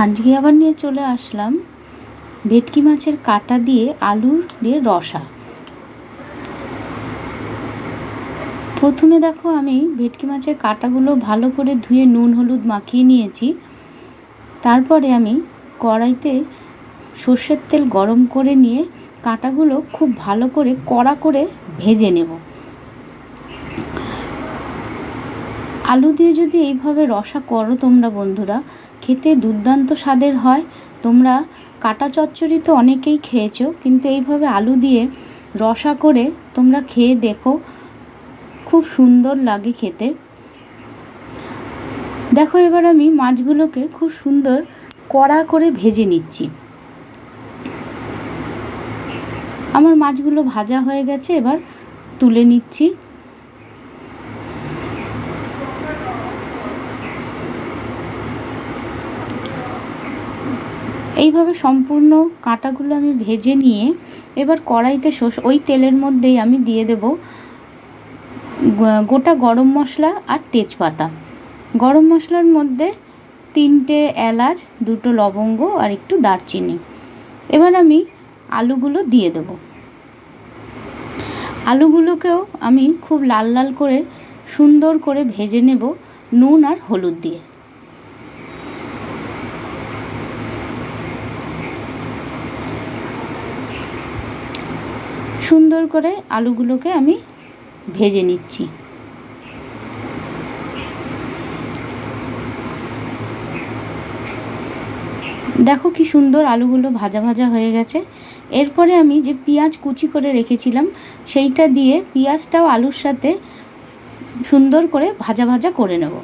আজকে আবার নিয়ে চলে আসলাম ভেটকি মাছের কাটা দিয়ে আলুর দিয়ে রসা। প্রথমে দেখো আমি ভেটকি মাছের কাটাগুলো ভালো করে ধুয়ে নুন, হলুদ মাখিয়ে নিয়েছি। তারপরে আমি কড়াইতে সর্ষের তেল গরম করে নিয়ে কাটাগুলো খুব ভালো করে কড়া করে ভেজে নেব। আলু দিয়ে যদি এইভাবে রসা করো তোমরা বন্ধুরা, খেতে দুর্দান্ত স্বাদের হয়। তোমরা কাটা চচ্চড়ি তো অনেকেই খেয়েছো, কিন্তু এইভাবে আলু দিয়ে রসা করে তোমরা খেয়ে দেখো, খুব সুন্দর লাগে খেতে। দেখো এবার আমি মাছগুলোকে খুব সুন্দর কড়া করে ভেজে নিচ্ছি। আমার মাছগুলো ভাজা হয়ে গেছে, এবার তুলে নিচ্ছি। এইভাবে সম্পূর্ণ কাঁটাগুলো আমি ভেজে নিয়ে এবার কড়াইতে শোষ ওই তেলের মধ্যেই আমি দিয়ে দেব গোটা গরম মশলা আর তেজপাতা। গরম মশলার মধ্যে তিনটে এলাচ, দুটো লবঙ্গ আর একটু দারচিনি। এবার আমি আলুগুলো দিয়ে দেব। আলুগুলোকেও আমি খুব লাল লাল করে সুন্দর করে ভেজে নেব নুন আর হলুদ দিয়ে। সুন্দর করে আলুগুলোকে আমি ভেজে নিচ্ছি। দেখো কি সুন্দর আলুগুলো ভাজা ভাজা হয়ে গেছে। এরপরে আমি যে পেঁয়াজ কুচি করে রেখেছিলাম, সেইটা দিয়ে পেঁয়াজটাও আলুর সাথে সুন্দর করে ভাজা ভাজা করে নেব।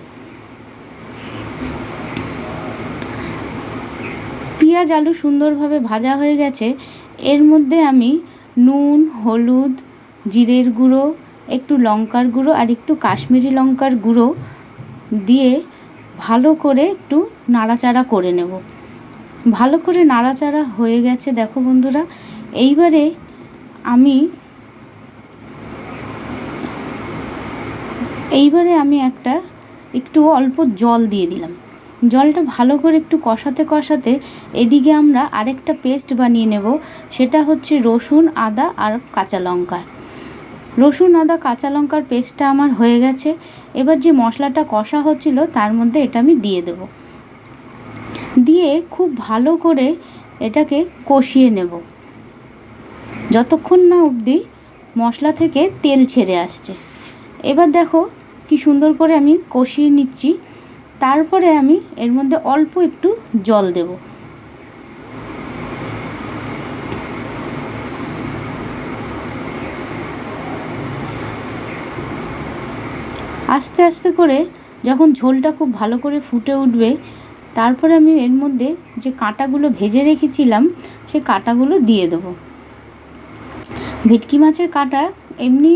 পেঁয়াজ আলু সুন্দরভাবে ভাজা হয়ে গেছে। এর মধ্যে আমি নুন, হলুদ, জিরের গুঁড়ো, একটু লঙ্কার গুঁড়ো আর একটু কাশ্মীরি লঙ্কার গুঁড়ো দিয়ে ভালো করে একটু নাড়াচাড়া করে নেব। ভালো করে নাড়াচাড়া হয়ে গেছে, দেখো বন্ধুরা। এইবারে আমি এইবারে আমি একটা একটু অল্প জল দিয়ে দিলাম। জলটা ভালো করে একটু কষাতে কষাতে এদিকে আমরা আরেকটা পেস্ট বানিয়ে নেব। সেটা হচ্ছে রসুন, আদা আর কাঁচা লঙ্কা। রসুন, আদা, কাঁচা লঙ্কার পেস্টটা আমার হয়ে গেছে। এবার যে মশলাটা কষা হচ্ছিল তার মধ্যে এটা আমি দিয়ে দেব। দিয়ে খুব ভালো করে এটাকে কষিয়ে নেব। যতক্ষণ না অবধি মশলা থেকে তেল ছেড়ে আসছে। এবার দেখো কি সুন্দর করে আমি কষিয়ে নিচ্ছি। তারপরে আমি এর মধ্যে অল্প একটু জল দেব। আস্তে আস্তে করে যখন ঝোলটা খুব ভালো করে ফুটে উঠবে, তারপরে আমি এর মধ্যে যে কাঁটাগুলো ভেজে রেখেছিলাম, সে কাঁটাগুলো দিয়ে দেব। ভেটকি মাছের কাঁটা এমনি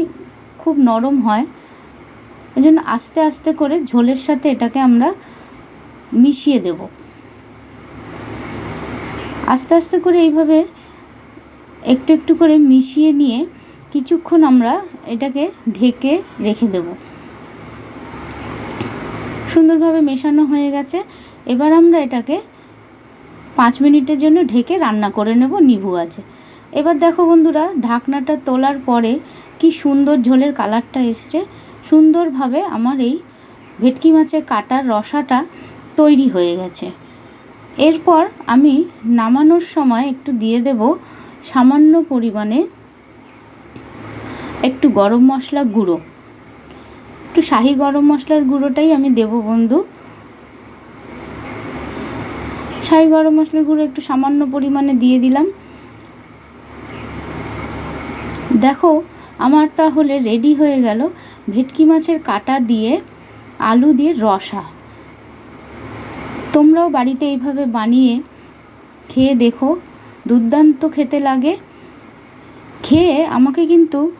খুব নরম হয় ওই জন্য আস্তে আস্তে করে ঝোলের সাথে এটাকে আমরা মিশিয়ে দেব। আস্তে আস্তে করে এইভাবে একটু একটু করে মিশিয়ে নিয়ে কিছুক্ষণ আমরা এটাকে ঢেকে রেখে দেব। সুন্দরভাবে মেশানো হয়ে গেছে। এবার আমরা এটাকে পাঁচ মিনিটের জন্য ঢেকে রান্না করে নেব নিভু আছে। এবার দেখো বন্ধুরা, ঢাকনাটা তোলার পরে কি সুন্দর ঝোলের কালারটা এসছে। সুন্দরভাবে আমার এই ভেটকি মাছের কাটার রসাটা তৈরি হয়ে গেছে। এরপর আমি নামানোর সময় একটু দিয়ে দেব সামান্য পরিমাণে একটু গরম মশলা গুঁড়ো। একটু শাহি গরম মশলার গুঁড়োটাই আমি দেব বন্ধু। শাহি গরম মশলার গুঁড়ো একটু সামান্য পরিমাণে দিয়ে দিলাম। দেখো, আমার তাহলে রেডি হয়ে গেল। ভেটকি মাছের কাটা দিয়ে আলু দিয়ে রসা। তোমরাও বাড়িতে এইভাবে বানিয়ে খেয়ে দেখো। দুর্দান্ত খেতে লাগে। খেয়ে আমাকে কিন্তু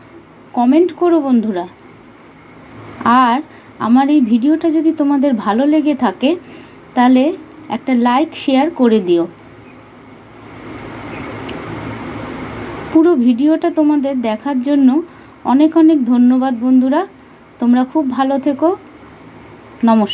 কমেন্ট করো বন্ধুরা। আর আমার এই ভিডিওটা যদি তোমাদের ভালো লেগে থাকে, তাহলে একটা লাইক শেয়ার করে দিও। পুরো ভিডিওটা তোমাদের দেখার জন্য অনেক অনেক ধন্যবাদ বন্ধুরা। তোমরা খুব ভালো থেকো। নমস্কার।